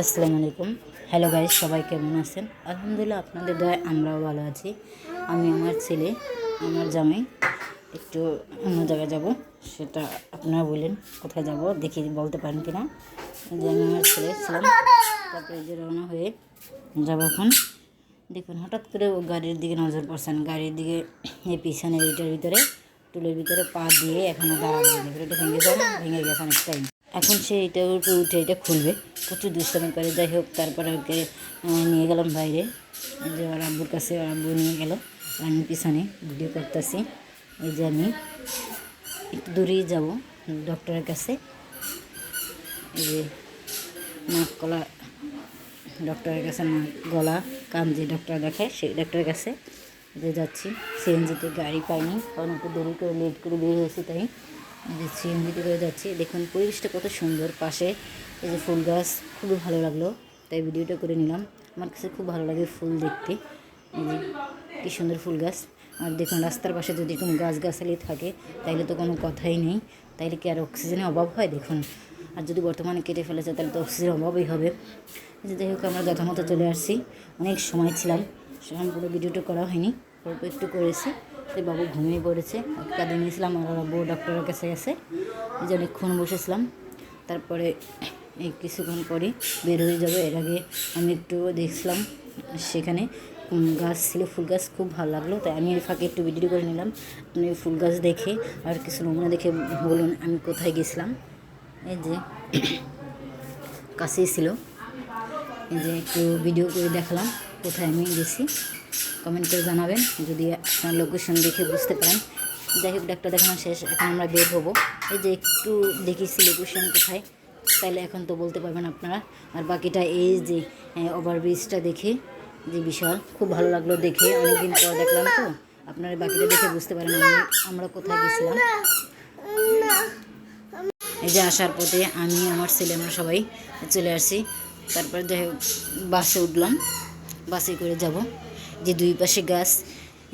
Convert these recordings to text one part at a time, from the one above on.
আসসালামু আলাইকুম। Hello guys সবাই কেমন আছেন? আলহামদুলিল্লাহ, আপনাদের দয়ায় আমরাও ভালো আছি। আমি আমার ছেলে, আমার জামাই, একটু অন্য জায়গায় যাব, সেটা আপনারা বললেন কোথায় যাব, দেখি বলতে পারেন কিনা। যে আমি আমার ছেলে ছিলাম তারপরে যে রওনা হয়ে যাব এখন। দেখুন, হঠাৎ করে ও গাড়ির দিকে নজর পড়ছেন। গাড়ির দিকে, এই পিছনে এইটার ভিতরে, টুলের ভিতরে পা দিয়ে এখনও দাঁড়াবে দেখুন না ভেঙে গেছে অনেকটাই। এখন সে এটার উপরে উঠে এটা খুলবে। প্রচুর দুষ্টামি করে। যাই হোক, তারপরে ওকে নিয়ে গেলাম বাইরে। যে ওর আব্বুর কাছে ওর আব্বু নিয়ে গেল। আমি পিছনে ভিডিও করতেছি। এই যে আমি একটু দূরেই যাব ডক্টরের কাছে। এই যে নাক কলা, ডক্টরের কাছে নাক গলা, কান যে ডক্টর দেখায় সেই ডক্টরের কাছে যে যাচ্ছি। সিএনজিতে গাড়ি পাইনি। কারণ একটু দেরি করে লেট করে বের হয়েছি তাই। যে সিএনজিতে করে যাচ্ছি, দেখুন পরিবেশটা কত সুন্দর পাশে। এই যে ফুল গাছ, খুবই ভালো লাগল, তাই ভিডিওটা করে নিলাম। আমার কাছে খুব ভালো লাগে ফুল দেখতে। এই যে কী সুন্দর ফুল গাছ। আর দেখুন, রাস্তার পাশে যদি কোনো গাছ গাছালি থাকে, তাইলে তো কোনো কথাই নেই। তাইলে কি আর অক্সিজেনের অভাব হয়? দেখুন। আর যদি বর্তমানে কেটে ফেলেছে তাহলে তো অক্সিজেনের অভাবই হবে। যাই হোক, আমরা যথামতো চলে আসছি। অনেক সময় ছিলাম সম্পূর্ণ ভিডিওটা করা হয়নি। অল্প একটু করেছি। তাই বাবু ঘুমিয়ে পড়েছে। কাঁদে নিয়েছিলাম, আর বউ ডক্টরের কাছে গেছে। এই যে অনেকক্ষণ বসেছিলাম। তারপরে এই কিছুক্ষণ পরে বের হয়ে যাবে। এর আগে আমি একটু দেখছিলাম সেখানে গাছ ছিল, ফুল গাছ খুব ভালো লাগল। তাই আমি এই ফাঁকে একটু ভিডিও করে নিলাম। আপনি ফুল গাছ দেখে আর কিছু নমুনা দেখে বলুন, আমি কোথায় গেছিলাম। এই যে কাছেই ছিল। এই যে একটু ভিডিও করে দেখালাম, কোথায় আমি গেছি। কমেন্ট করে জানাবেন, যদি আপনার লোকেশন দেখে বুঝতে পারেন। যাই হোক, ডাক্তার দেখানো শেষ, এখন আমরা বের হব। এই যে একটু দেখেছি লোকেশন কোথায়, তাইলে এখন তো বলতে পারবেন আপনারা। আর বাকিটা এই যে ওভারব্রিজটা দেখে, যে বিশাল, খুব ভালো লাগল দেখে, অনেকদিন পর দেখলাম তো। আপনারা বাকিটা দেখে বুঝতে পারেন আমি, আমরা কোথায় গেছিলাম। এই যে আসার পথে আমি, আমার ছেলে, আমরা সবাই চলে আসছি তারপর যাই হোক, বাসে উঠলাম, বাসে করে যাব। যে দুই পাশে গাছ,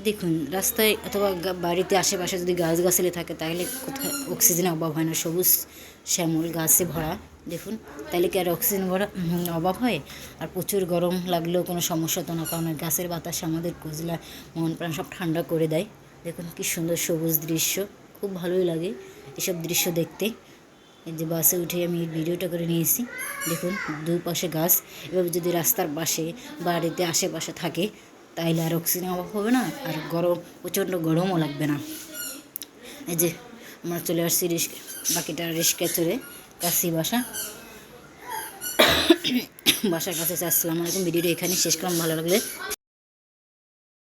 দেখুন, রাস্তায় অথবা বাড়িতে আশেপাশে যদি গাছ গাছালি থাকে, তাহলে কোথায় অক্সিজেনের অভাব হয় না। সবুজ শ্যামল গাছে ভরা, দেখুন, তাহলে কি আর অক্সিজেন ভরা অভাব হয়? আর প্রচুর গরম লাগলেও কোনো সমস্যা তো না, কারণ গাছের বাতাস আমাদের কুজলা মন প্রাণ সব ঠান্ডা করে দেয়। দেখুন, কি সুন্দর সবুজ দৃশ্য, খুব ভালোই লাগে এসব দৃশ্য দেখতে। এই যে বাসে উঠে আমি ভিডিওটা করে নিয়েছি, দেখুন দুই পাশে গাছ, এভাবে যদি রাস্তার পাশে, বাড়িতে, আশেপাশে থাকে তাইলে আর অক্সিজেন অভাব হবে না, আর গরম, প্রচণ্ড গরমও লাগবে না। এই যে, আমরা চলে আসছি রিস্ক, বাকিটা রিস্কে চড়ে কাছি বাসা। বাসার কাছে আসসালামু আলাইকুম, ভিডিওটা এখানে শেষ করলাম, ভালো লাগলে